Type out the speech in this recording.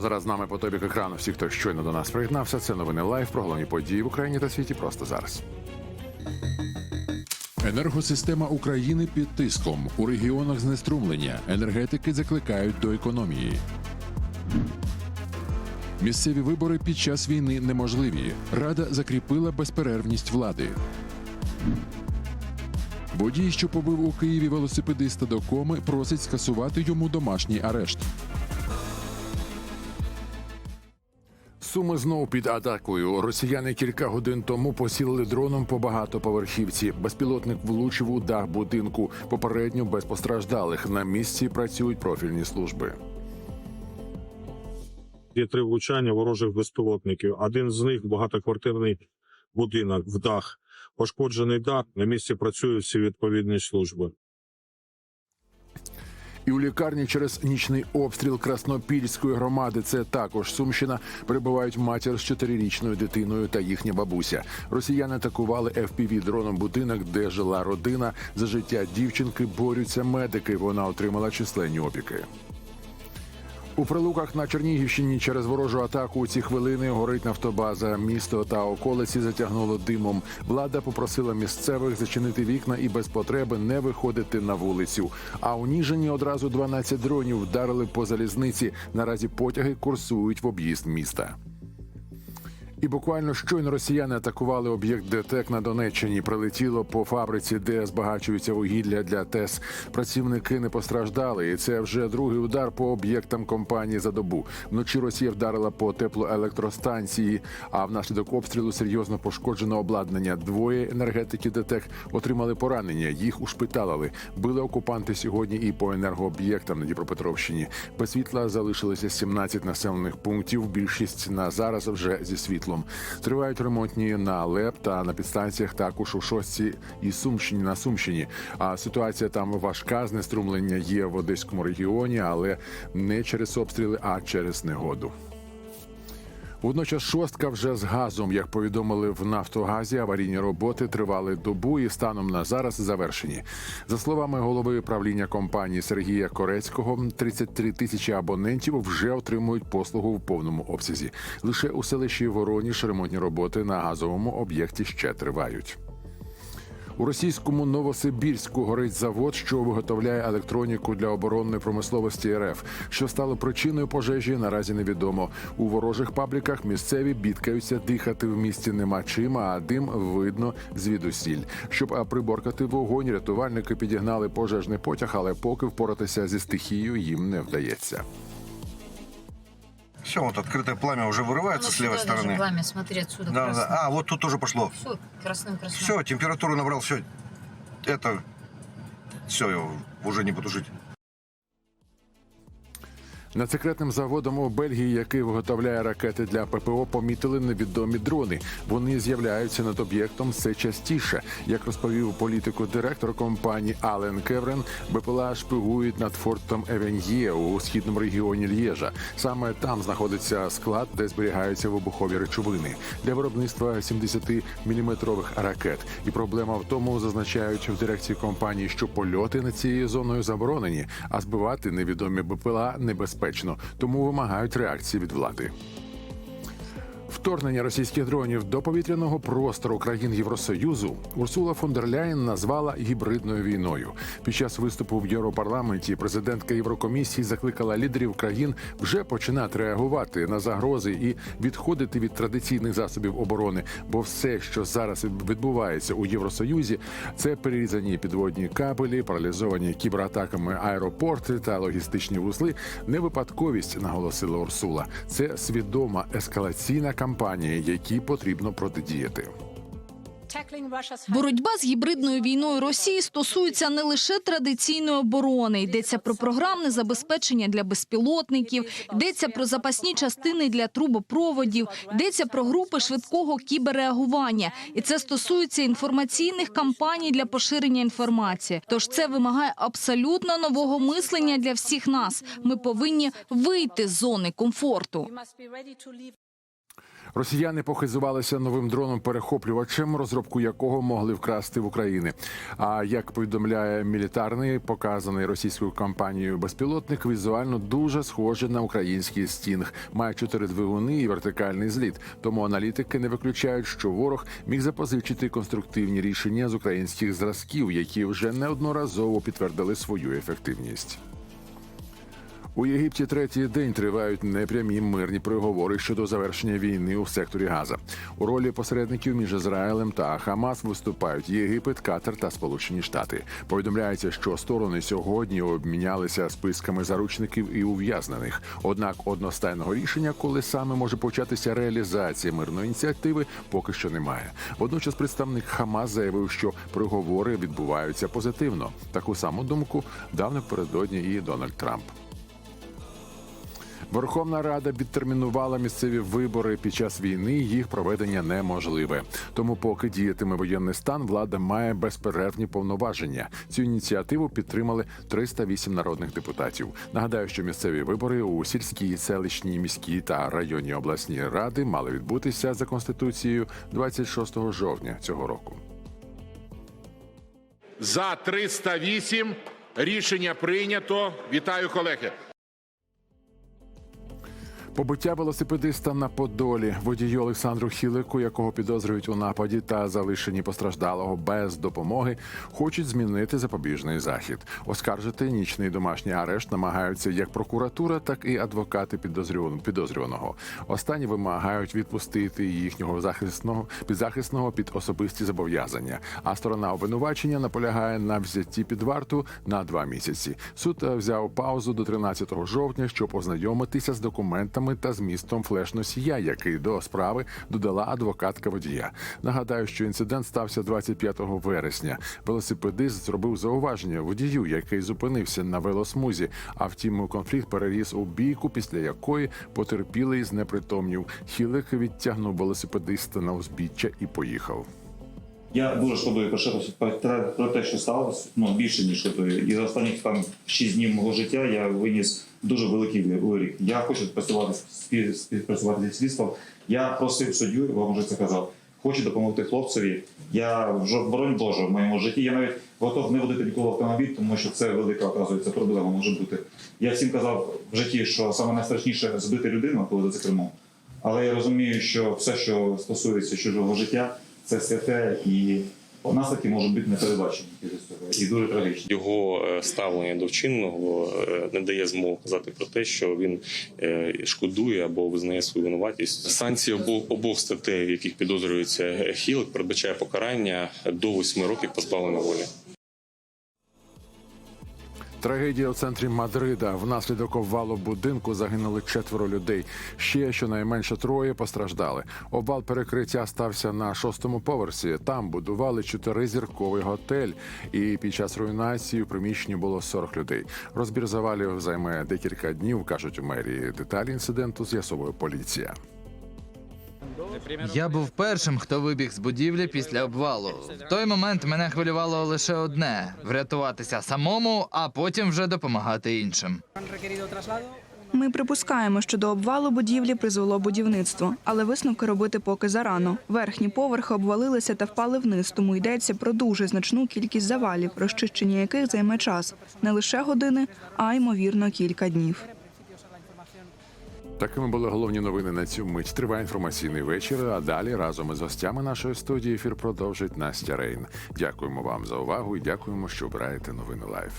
Зараз з нами по тобі екрану. Всі, хто щойно до нас приєднався, це новини лайв про головні події в Україні та світі просто зараз. Енергосистема України під тиском у регіонах знеструмлення. Енергетики закликають до економії. Місцеві вибори під час війни неможливі. Рада закріпила безперервність влади. Водій, що побив у Києві велосипедиста до коми, просить скасувати йому домашній арешт. Суми знову під атакою. Росіяни кілька годин тому посілили дроном по багатоповерхівці. Безпілотник влучив у дах будинку. Попередньо без постраждалих. На місці працюють профільні служби. Є три влучання ворожих безпілотників. Один з них багатоквартирний будинок в дах. Пошкоджений дах. На місці працюють всі відповідні служби. І у лікарні через нічний обстріл Краснопільської громади, це також Сумщина, перебувають матір з чотирирічною дитиною та їхня бабуся. Росіяни атакували fpv дроном будинок, де жила родина. За життя дівчинки борються медики. Вона отримала численні опіки. У прилуках на Чернігівщині через ворожу атаку у ці хвилини горить нафтобаза. Місто та околиці затягнуло димом. Влада попросила місцевих зачинити вікна і без потреби не виходити на вулицю. А у Ніжині одразу 12 дронів вдарили по залізниці. Наразі потяги курсують в об'їзд міста. І буквально щойно росіяни атакували об'єкт ДТЕК на Донеччині. Прилетіло по фабриці, де збагачується вугілля для ТЕС. Працівники не постраждали, і це вже другий удар по об'єктам компанії за добу. Вночі Росія вдарила по теплоелектростанції, а внаслідок обстрілу серйозно пошкоджено обладнання. Двоє енергетиків ДТЕК отримали поранення. Їх ушпиталили. Били окупанти сьогодні і по енергооб'єктам на Дніпропетровщині. Без світла залишилося 17 населених пунктів. Більшість на зараз вже зі світлом. Тривають ремонтні на ЛЕП та на підстанціях також у шостці і Сумщині на Сумщині. А ситуація там важка. Знеструмлення є в Одеському регіоні, але не через обстріли, а через негоду. Водночас шостка вже з газом, як повідомили в Нафтогазі, аварійні роботи тривали добу і станом на зараз завершені. За словами голови правління компанії Сергія Корецького, 33 тисячі абонентів вже отримують послугу в повному обсязі. Лише у селищі Вороніш ремонтні роботи на газовому об'єкті ще тривають. У російському Новосибірську горить завод, що виготовляє електроніку для оборонної промисловості РФ. Що стало причиною пожежі, наразі невідомо. У ворожих пабліках місцеві бідкаються, дихати в місті нема чим, а дим видно звідусіль. Щоб приборкати вогонь, рятувальники підігнали пожежний потяг, але поки впоратися зі стихією їм не вдається. Все, вот открытое пламя уже вырывается Ну, с левой стороны. пламя, смотри, отсюда Да, да. А, вот тут тоже пошло. Все, красным красным. Все, температуру набрал, все. Это все, уже не потушить. Над секретним заводом у Бельгії, який виготовляє ракети для ППО, помітили невідомі дрони. Вони з'являються над об'єктом все частіше. Як розповів політику директор компанії Ален Кеврен, БПЛА шпигують над фортом Евен'є у східному регіоні Л'єжа. Саме там знаходиться склад, де зберігаються вибухові речовини для виробництва 70-мм ракет. І проблема в тому, зазначають в дирекції компанії, що польоти над цією зоною заборонені, а збивати невідомі БПЛА небезпечно, тому вимагають реакції від влади. Вторгнення російських дронів до повітряного простору країн Євросоюзу Урсула фон дер Ляєн назвала гібридною війною. Під час виступу в Європарламенті президентка Єврокомісії закликала лідерів країн вже починати реагувати на загрози і відходити від традиційних засобів оборони. Бо все, що зараз відбувається у Євросоюзі, це перерізані підводні кабелі, паралізовані кібератаками аеропорти та логістичні вузли. Не випадковість, наголосила Урсула. Це свідома ескалаційна кампанія, якій потрібно протидіяти. Боротьба з гібридною війною Росії стосується не лише традиційної оборони. Йдеться про програмне забезпечення для безпілотників, йдеться про запасні частини для трубопроводів, йдеться про групи швидкого кіберреагування. І це стосується інформаційних кампаній для поширення інформації. Тож це вимагає абсолютно нового мислення для всіх нас. Ми повинні вийти з зони комфорту. Росіяни похизувалися новим дроном-перехоплювачем, розробку якого могли вкрасти в Україні. А як повідомляє мілітарний, показаний російською компанією безпілотник, візуально дуже схожий на український стінг. Має чотири двигуни і вертикальний зліт. Тому аналітики не виключають, що ворог міг запозичити конструктивні рішення з українських зразків, які вже неодноразово підтвердили свою ефективність. У Єгипті третій день тривають непрямі мирні переговори щодо завершення війни у секторі Газа. У ролі посередників між Ізраїлем та Хамас виступають Єгипет, Катар та Сполучені Штати. Повідомляється, що сторони сьогодні обмінялися списками заручників і ув'язнених. Однак одностайного рішення, коли саме може початися реалізація мирної ініціативи, поки що немає. Водночас представник Хамас заявив, що переговори відбуваються позитивно. Таку саму думку дав напередодні і Дональд Трамп. Верховна Рада відтермінувала місцеві вибори під час війни. Їх проведення неможливе. Тому, поки діятиме воєнний стан, влада має безперервні повноваження. Цю ініціативу підтримали 308 народних депутатів. Нагадаю, що місцеві вибори у сільській, селищній, міській та районній обласній ради мали відбутися за конституцією 26 жовтня цього року. За 308 рішення прийнято. Вітаю, колеги. Побиття велосипедиста на Подолі водію Олександру Хілику, якого підозрюють у нападі та залишенні постраждалого без допомоги, хочуть змінити запобіжний захід. Оскаржити нічний домашній арешт намагаються як прокуратура, так і адвокати підозрюван- підозрюваного. Останні вимагають відпустити їхнього захисного підзахисного під особисті зобов'язання. А сторона обвинувачення наполягає на взятті під варту на два місяці. Суд е, взяв паузу до 13 жовтня, щоб ознайомитися з документами та змістом флеш-носія, який до справи додала адвокатка водія. Нагадаю, що інцидент стався 25 вересня. Велосипедист зробив зауваження водію, який зупинився на велосмузі. А втім, конфлікт переріс у бійку, після якої потерпілий знепритомнів. Хілик відтягнув велосипедиста на узбіччя і поїхав. Я дуже шкодую про, те- що сталося. Ну більше ніж шкодую. І за останніх там 6 днів мого життя я виніс дуже великий вирік. Я хочу працювати спів- співпрацювати зі слідством. Я просив суддю, вам вже це казав. Хочу допомогти хлопцеві. Я вже боронь Боже в моєму житті. Я навіть готов не водити ніколи автомобіль, тому що це велика оказується проблема може бути. Я всім казав в житті, що саме найстрашніше збити людину, коли за кермом. Але я розумію, що все, що стосується чужого життя, це святе і наслідки можуть бути непередбачені через цього і дуже трагічні. Його е, ставлення до вчиненого е, не дає змоги казати про те, що він е, шкодує або визнає свою винуватість. Санкції обох, обох статей, в яких підозрюється Хілик, передбачає покарання до 8 років позбавлення волі. Трагедія у центрі Мадрида. Внаслідок обвалу будинку загинули четверо людей. Ще щонайменше троє постраждали. Обвал перекриття стався на шостому поверсі. Там будували чотиризірковий готель, і під час руйнації в приміщенні було 40 людей. Розбір завалів займе декілька днів, кажуть у мерії. Деталі інциденту з'ясовує поліція. Я був першим, хто вибіг з будівлі після обвалу. В той момент мене хвилювало лише одне врятуватися самому, а потім вже допомагати іншим. Ми припускаємо, що до обвалу будівлі призвело будівництво, але висновки робити поки зарано. Верхні поверхи обвалилися та впали вниз, тому йдеться про дуже значну кількість завалів, розчищення яких займе час не лише години, а ймовірно кілька днів. Такими були головні новини на цю мить. Триває інформаційний вечір. А далі разом із гостями нашої студії ефір продовжить Настя Рейн. Дякуємо вам за увагу і дякуємо, що обираєте новини лайф.